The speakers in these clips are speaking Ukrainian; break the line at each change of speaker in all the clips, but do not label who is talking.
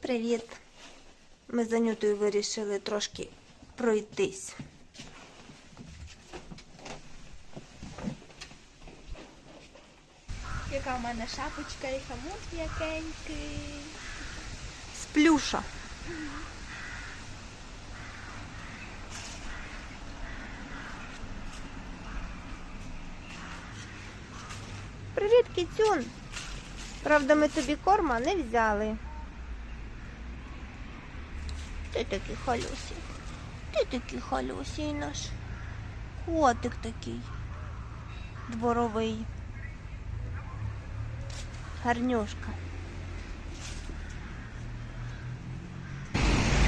привіт! Ми з Анютою вирішили трошки пройтись.
Яка в мене шапочка і хамут м'якенький.
З плюша. Привіт, кіцюн! Правда, ми тобі корма не взяли. Ти такий халюсий. Ти такий халюсий наш. Котик такий. Дворовий. Гарнюшка.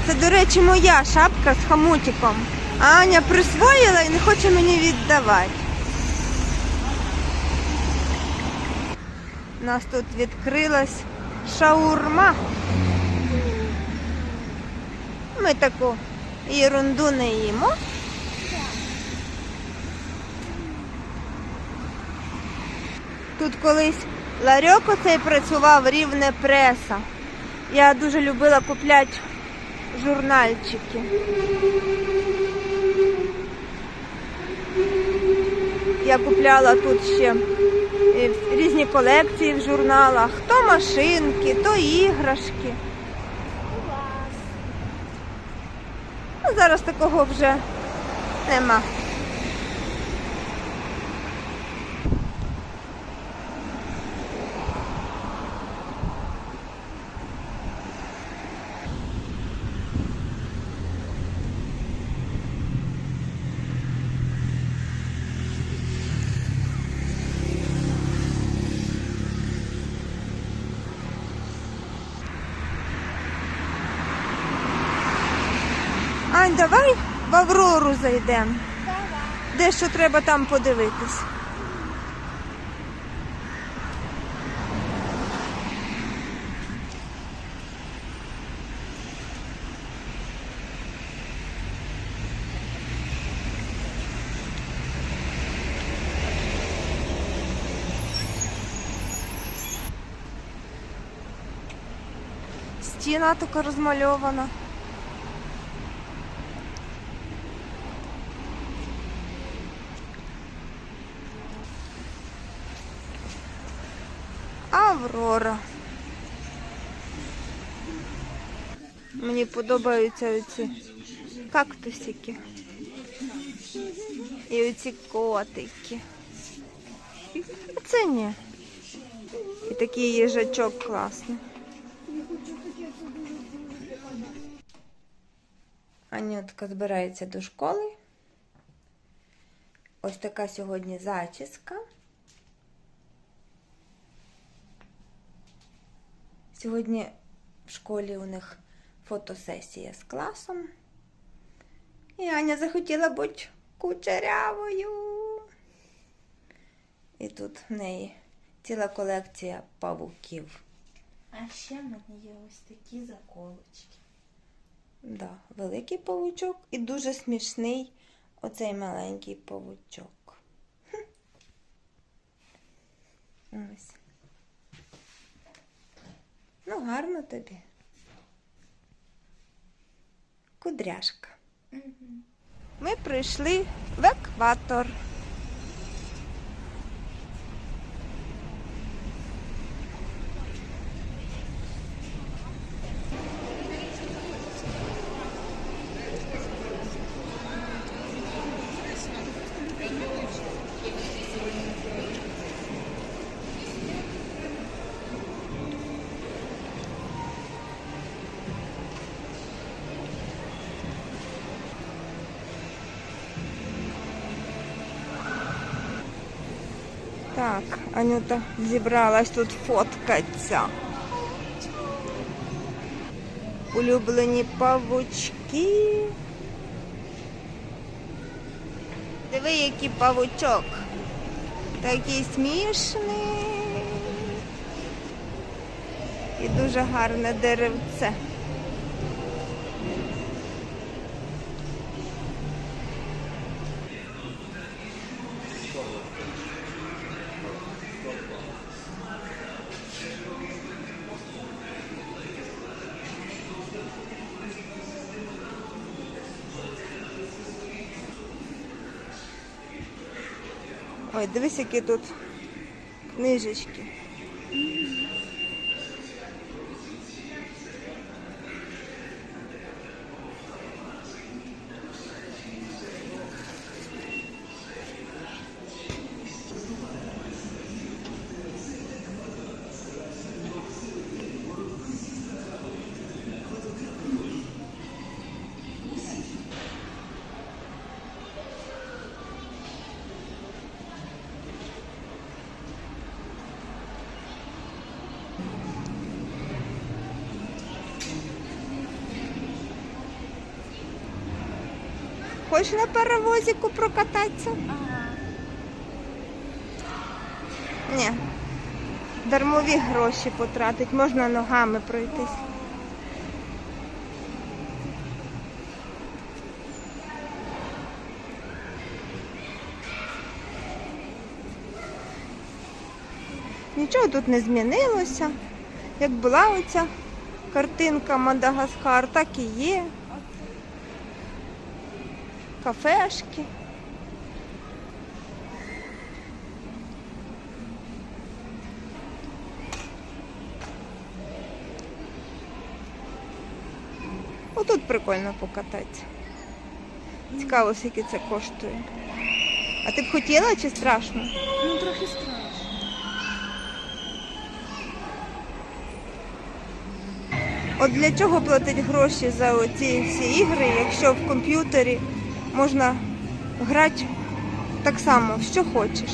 Це, до речі, моя шапка з хамутиком. Аня присвоїла і не хоче мені віддавати. У нас тут відкрилась шаурма. Ми таку ерунду не їмо. Тут колись ларьок оцей працював рівне преса. Я дуже любила купляти журнальчики. Я купляла тут ще е, різні колекції в журналах. То машинки, то іграшки.
Клас.
Ну, зараз такого вже нема. Давай в Аврору зайдемо.
Давай.
Дещо треба там подивитись. Стіна така розмальована. Аврора. Мені подобаються оці кактусики. І оці котики. Це ні. І такий їжачок класний. Анютка збирається до школи. Ось така сьогодні зачіска. Сьогодні в школі у них фотосесія з класом. І Аня захотіла бути кучерявою. І тут в неї ціла колекція павуків.
А ще в мене є ось такі заколочки.
Да, великий павучок і дуже смішний оцей маленький павучок. Ось. Ну, гарно тобі. Кудряшка. Ми прийшли в екватор. Так, Анюта зібралась тут фоткатися. Улюблені павучки. Диви, який павучок. Такий смішний. І дуже гарне деревце. Ой, дивись, які тут книжечки. Хочеш на паровозику прокататися?
Ага.
Ні. Дармові гроші потратить, можна ногами пройтись. Нічого тут не змінилося. Як була оця картинка Мадагаскар, так і є. Кафешки. Отут прикольно покататися. Цікаво, скільки це коштує. А ти б хотіла чи страшно?
Ну трохи страшно.
От для чого платити гроші за оці всі ігри, якщо в комп'ютері можна грати так само, що хочеш.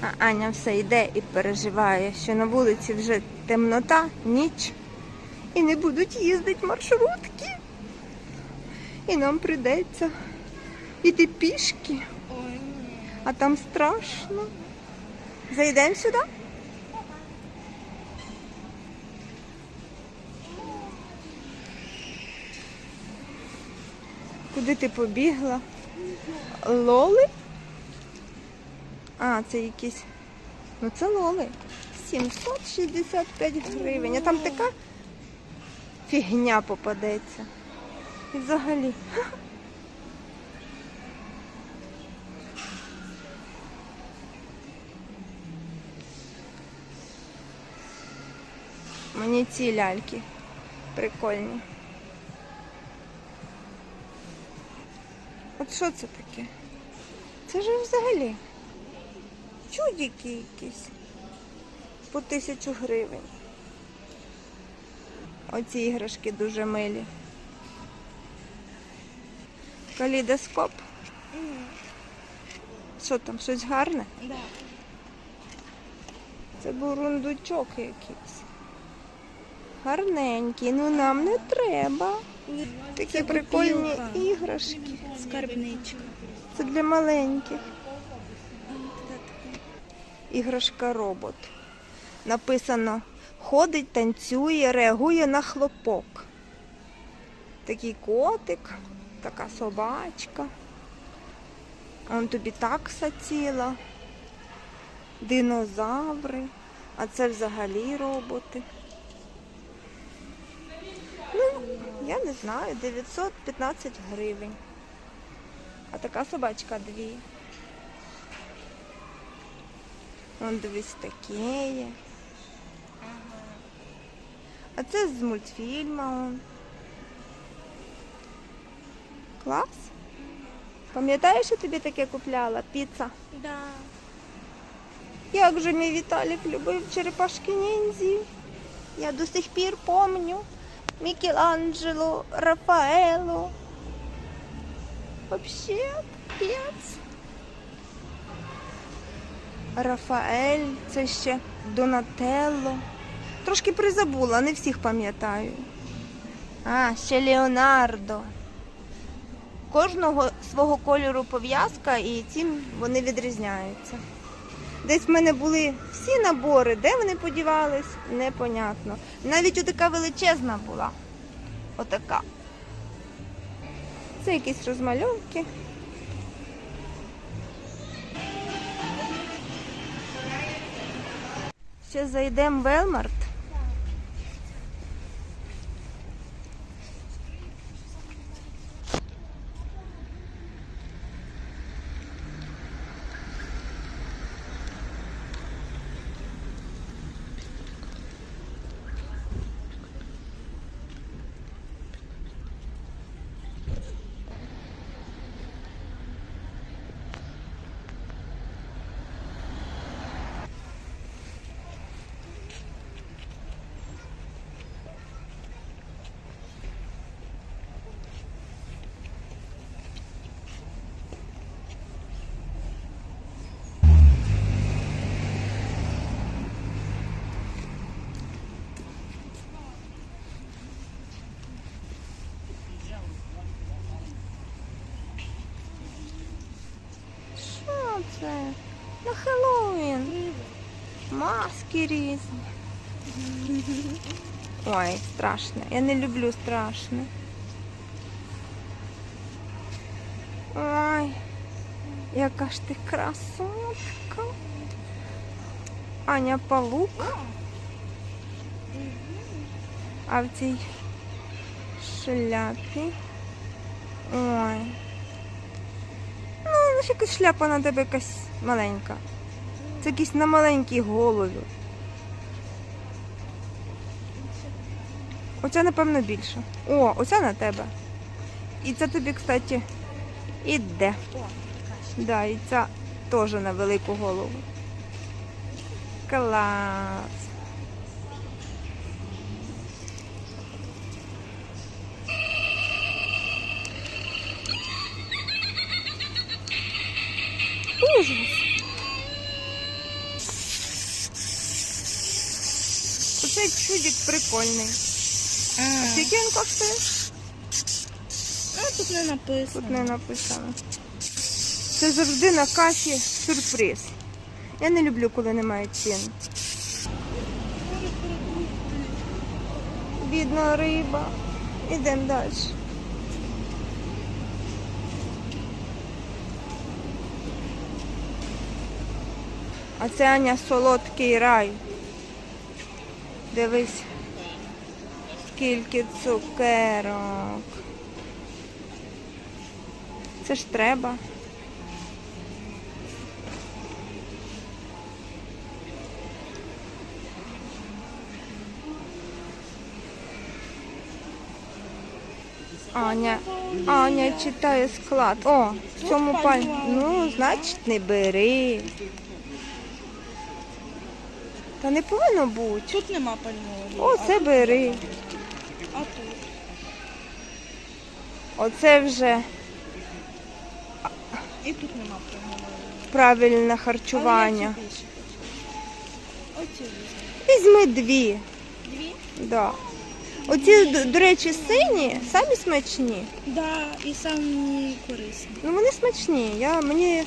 А Аня все йде і переживає, що на вулиці вже темнота, ніч, і не будуть їздити маршрутки. І нам прийдеться йти пішки, а там страшно. Зайдемо сюди? Куди ти побігла? Лоли? А, це якісь. Ну це лоли. 765 гривень. А там така фігня попадеться. І взагалі. Мені ці ляльки прикольні. От що це таке? Це ж взагалі чудики якісь по тисячу гривень. Оці іграшки дуже милі. Калейдоскоп. Що там, щось гарне?
Да.
Це бурундучок якийсь. Гарненький, ну нам не треба. Такі прикольні іграшки.
Скарбничка.
Це для маленьких. Іграшка робот. Написано ходить, танцює, реагує на хлопок. Такий котик, така собачка. Он тобі такса ціла, динозаври, а це взагалі роботи. Ну, я не знаю, 915 гривень. А така собачка дві. Вон дивись таке є. А це з мультфільму. Клас. Пам'ятаєш, що тобі таке купляла? Піца.
Да.
Як же мій Віталік любив черепашки ніндзі. Я до сих пір помню. Мікеланджело, Рафаело. Вообще, капець. Рафаель, це ще Донателло. Трошки призабула, не всіх пам'ятаю. А, ще Леонардо. Кожного свого кольору пов'язка і цим вони відрізняються. Десь в мене були всі набори, де вони подівались, непонятно. Навіть отака величезна була. Отака. Це якісь розмальовки. Ще зайдемо в Велмарт. Це? На Хеллоуін. Маски різні. Ой, страшно. Я не люблю страшне. Ой, яка ж ти красотка. Аня Палук. А в цій шляпі. Ой. Ну якась шляпа на тебе якась маленька. Це якийсь на маленькій голові. Оця, напевно, більше. О, оця на тебе. І це тобі, кстати, іде. Да, і ця теж на велику голову. Клас. Ужас. Оцей чудик прикольний.
А,
Скільки він коштує?
а тут не написано.
Тут не написано. Це завжди на касі сюрприз. Я не люблю, коли немає цін. Бідна риба. Ідемо далі. А це Аня солодкий рай. Дивись, скільки цукерок. Це ж треба. Аня, Аня читає склад. О, в цьому паль. Ну, значить, не бери. Та не повинно бути.
Тут нема пальмової.
О, це бери.
А тут.
Оце вже
І тут нема пальмової.
правильне
Але
харчування.
я ці більше хочу. Оці візьму.
Візьми дві.
Дві?
Да. Оці, до, до речі, сині самі смачні.
Да, і самі корисні.
Ну вони смачні. Я, мені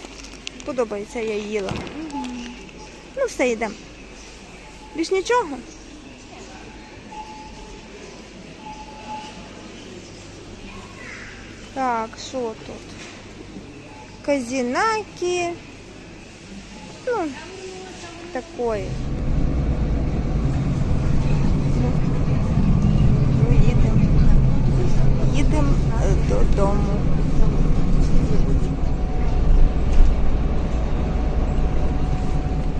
подобається, я їла. Ну, все, йдемо. Більш нічого. Так, що тут? Казінаки. Ну, такої. Ну, їдемо. Їдемо е, додому.